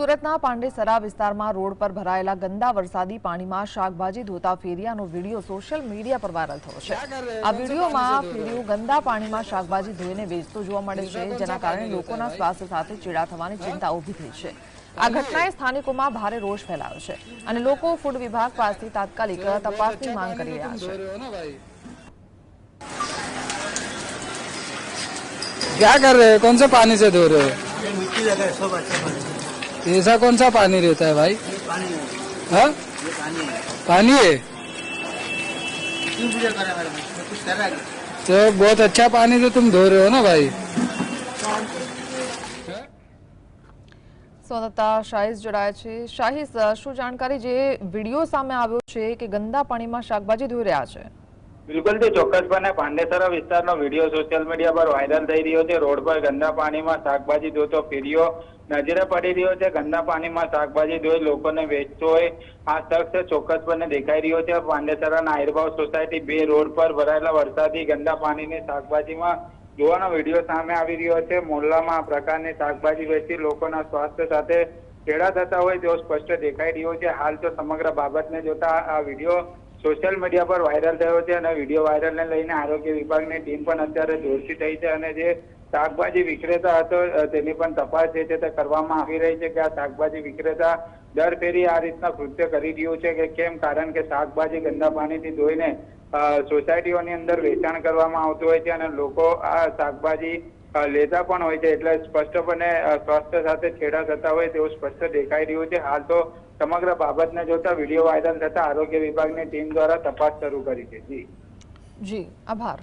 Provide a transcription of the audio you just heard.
સુરતના પાંડેસરા વિસ્તારમાં રોડ પર ભરાયેલા ગંદા વરસાદી પાણીમાં શાકભાજી ધોતા ફેરિયાનો વિડીયો સોશિયલ મીડિયા પર વાયરલ થયો છે આ વિડીયોમાં ફેરિયું ગંદા પાણીમાં શાકભાજી ધોઈને વેચતો જોવા મળે છે જેના કારણે લોકોના સ્વાસ્થ્ય સાથે ચેડા થવાની ચિંતા ઊભી થઈ છે આ ઘટનાએ સ્થાનિકોમાં ભારે રોષ ફેલાયો છે અને લોકો ફૂડ વિભાગ પાસેથી તાત્કાલિક તપાસની માંગ કરી રહ્યા છે क्या कर रहे हो कौन से पानी से धो रहे हो ये मिट्टी लगा है सब अच्छा पानी ऐसा कौन सा पानी रहता है भाई ये पानी है हाँ ये पानी है पानी है क्यों पूजा कर रहा है मैडम मैं कुछ कर रहा है क्या? तो बहुत अच्छा पानी से तुम धो रहे हो ना भाई સંવાદદાતા શાહીસ જોડાયા છે શાહીસ શું જાણકારી જે વિડીયો સામે આવ્યો છે કે ગંદા પાણીમાં શાકભાજી ધોઈ રહ્યા છે બિલકુલ તે ચોક્કસપણે પાંડેસરા વિસ્તારનો વીડિયો સોશિયલ મીડિયા પર વાયરલ થઈ રહ્યો છે. રોડ પર ગંદા પાણીમાં શાકભાજી ધોતો ફેરીઓ નજરે પડી રહ્યો છે. ગંદા પાણીમાં શાકભાજી ધોઈ લોકોને વેચતો હોય આ શખ્સ ચોક્કસપણે દેખાઈ રહ્યો છે. પાંડેસરાના આયુર્ભાવ સોસાયટી બે રોડ પર ભરાયેલા વરસાદી ગંદા પાણીની શાકભાજીમાં જોવાનો વીડિયો સામે આવી રહ્યો છે. મોહલ્લામાં આ પ્રકારની શાકભાજી વેચી લોકોના સ્વાસ્થ્ય સાથે ચેડા થતા હોય તેવો સ્પષ્ટ દેખાઈ રહ્યો છે. હાલ તો સમગ્ર બાબતને જોતા આ વીડિયો સોશિયલ મીડિયા પર વાયરલ થયો છે અને વીડિયો વાયરલને લઈને આરોગ્ય વિભાગની ટીમ પણ અત્યારે દોડતી થઈ છે અને જે શાકભાજી વિક્રેતા હતો તેની પણ તપાસ છે તે કરવામાં આવી રહી છે કે આ શાકભાજી વિક્રેતા દર ફેરી આ રીતના કૃત્ય કરી રહ્યું છે કે કેમ? કારણ કે શાકભાજી ગંદા પાણીથી ધોઈને સોસાયટીઓની અંદર વેચાણ કરવામાં આવતું હોય છે અને લોકો આ શાકભાજી લેતા પણ હોય છે. એટલે સ્પષ્ટપણે સ્વાસ્થ્ય સાથે છેડા થતા હોય તેવું સ્પષ્ટ દેખાઈ રહ્યું છે. હાલ તો સમગ્ર બાબતને જોતા વીડિયો વાયરલ થતા આરોગ્ય વિભાગની ટીમ દ્વારા તપાસ શરૂ કરી છે. જી. જી, આભાર.